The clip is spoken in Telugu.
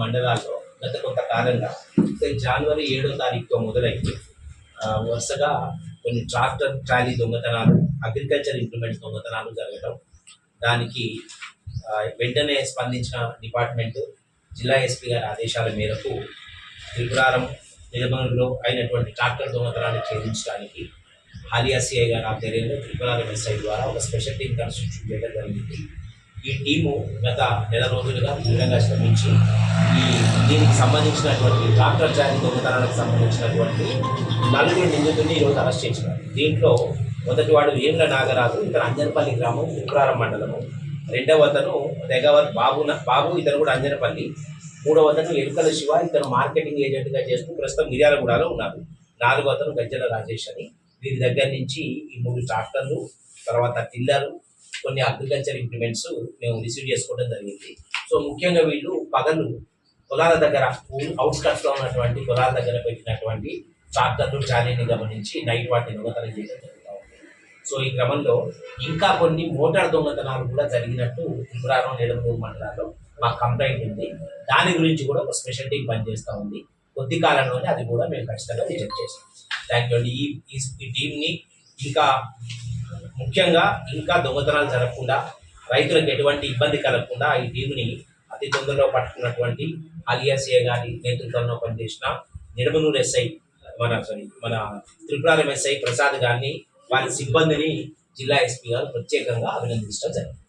మండలాల్లో గత కొంతకాలంగా జనవరి ఏడో తారీఖుతో మొదలైంది. వరుసగా కొన్ని ట్రాక్టర్ ట్రాలీ దొంగతనాలు అగ్రికల్చర్ ఇంప్లిమెంట్స్ దొంగతనాలు జరగడం దానికి వెంటనే స్పందించిన డిపార్ట్మెంట్ జిల్లా ఎస్పీ గారి ఆదేశాల మేరకు త్రిపురారం నిలబడంలో అయినటువంటి ట్రాక్టర్ దొంగతనాన్ని ఛేదించడానికి హాలియా సిఐ గారి ఆధ్వర్యంలో త్రిపురారం ఎస్ఐ ద్వారా ఒక స్పెషల్ టీం కన్స్టిట్యూట్ చేయడం జరిగింది. ఈ టీము గత నెల రోజులుగా తీవ్రంగా శ్రమించి ఈ దీనికి సంబంధించినటువంటి డాక్టర్ జారీ దొంగతనానికి సంబంధించినటువంటి నలుగురు నిందితుల్ని ఈరోజు అరెస్ట్ చేసినారు దీంట్లో మొదటి వాడు వేముల నాగరాజు ఇతను అంజనపల్లి గ్రామం త్రిపురారం మండలము. రెండవ అతను తెగవత్ బాబున బాబు ఇతను కూడా అంజనపల్లి. మూడవ అతను ఎలుకల శివ ఇతను మార్కెటింగ్ ఏజెంట్గా చేస్తూ ప్రస్తుతం మిర్యాలగూడలో ఉన్నారు. నాలుగో అతను గజ్జల రాజేష్ అని. వీరి దగ్గర నుంచి ఈ మూడు ట్రాక్టర్లు తర్వాత టిల్లరు కొన్ని అగ్రికల్చర్ ఇంప్లిమెంట్స్ మేము రిసీవ్ చేసుకోవడం జరిగింది. సో ముఖ్యంగా వీళ్ళు పగలు పొలాల దగ్గర అవుట్స్కట్స్లో ఉన్నటువంటి పొలాల దగ్గర పెట్టినటువంటి ట్రాక్టర్లు ట్రాలీని గమనించి నైట్ వాటిని దొంగతనం చేయడం జరుగుతూ ఉంది. సో ఈ క్రమంలో ఇంకా కొన్ని మోటార్ దొంగతనాలు కూడా జరిగినట్టు త్రిపురారం నిడమూరు మండలాల్లో మాకు కంప్లైంట్ ఉంది. దాని గురించి కూడా ఒక స్పెషల్ టీం పనిచేస్తూ ఉంది. కొద్ది కాలంలోనే అది కూడా మేము ఖచ్చితంగా రిజెక్ట్ చేస్తాం. థ్యాంక్ యూ అండి. ఈ ఈ టీంని ఇంకా ముఖ్యంగా ఇంకా దొంగతనాలు జరగకుండా రైతులకు ఎటువంటి ఇబ్బంది కలగకుండా ఈ టీంని అతి తొందరలో పట్టుకున్నటువంటి అలియాసియా గారి నేతృత్వంలో పనిచేసిన నిడమనూరు ఎస్ఐ మన సారీ మన త్రిపురారం ఎస్ఐ ప్రసాద్ గారిని వారి సిబ్బందిని జిల్లా ఎస్పీ గారు ప్రత్యేకంగా అభినందించడం జరిగింది.